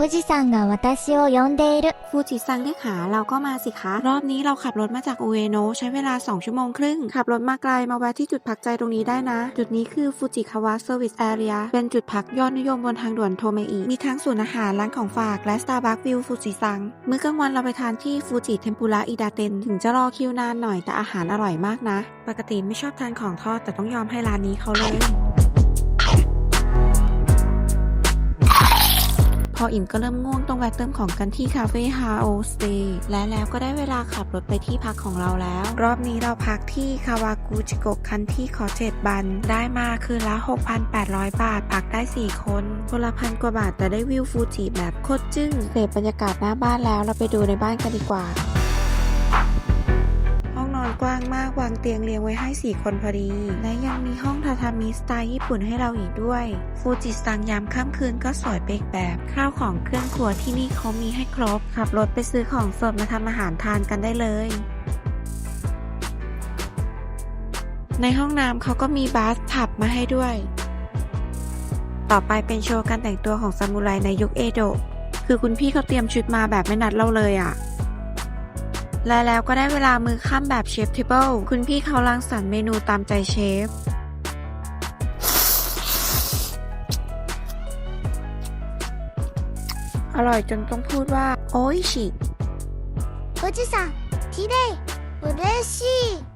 富士山が私を呼んでいる。 ฟูจิซังเรียกหาเราก็มาสิคะ รอบนี้เราขับรถมาจากอุเอโนะใช้เวลา 2 ชั่วโมงครึ่ง ขับรถมาไกลมาแวะที่จุดพักใจตรงนี้ได้นะ จุดนี้คือฟูจิคาวะเซอร์วิสแอเรียเป็นจุดพักยอดนิยมบนทางด่วนโทเมอิมีทั้งศูนย์อาหารร้านของฝากและสตาร์บัควิวฟูจิซังมื้อกลางวันเราไปทานที่ฟูจิเทมปุระอิดาเต็นถึงจะรอคิวนานหน่อยแต่อาหารอร่อยมากนะ ปกติไม่ชอบทานของทอดแต่ต้องยอมให้ร้านนี้เขาเลย ออิ่มก็เริ่มง่วงต้องแวะเติมของกันที่คาเฟ่ฮาโอสเตย์และแล้วก็ได้เวลาขับรถไปที่พักของเราแล้ว รอบนี้เราพักที่คาวากุจิโกะคันที่คอเจ็ดบัน ได้มาคืนละ 6,800 บาท พักได้ 4 คนคนละพันกว่าบาทแต่ได้วิวฟูจิแบบโคตรจึ้งเสพบรรยากาศหน้าบ้านแล้วเราไปดูในบ้านกันดีกว่า อนกว้างมากวางเตียงเรียงไว้ให้ 4 คนพอดี และยังมีห้องทาทามิสไตล์ญี่ปุ่นให้เราอีกด้วย ฟูจิซังยามค่ำคืนก็สวยเปกแบบข้าวของเครื่องครัวที่นี่เขามีให้ครบ ขับรถไปซื้อของสดมาทำอาหารทานกันได้เลยในห้องน้ำเขาก็มีบาสทับมาให้ด้วย ต่อไปเป็นโชว์การแต่งตัวของซามูไรในยุคเอโดะ คือคุณพี่เขาเตรียมชุดมาแบบไม่นัดเราเลยอะ่ะ และแล้วก็ได้เวลามือค่ำแบบเชฟเทเบิล คุณพี่เขารังสรรค์เมนูตามใจเชฟ อร่อยจนต้องพูดว่า โอ้ยชิ 富士山、綺麗。嬉しい。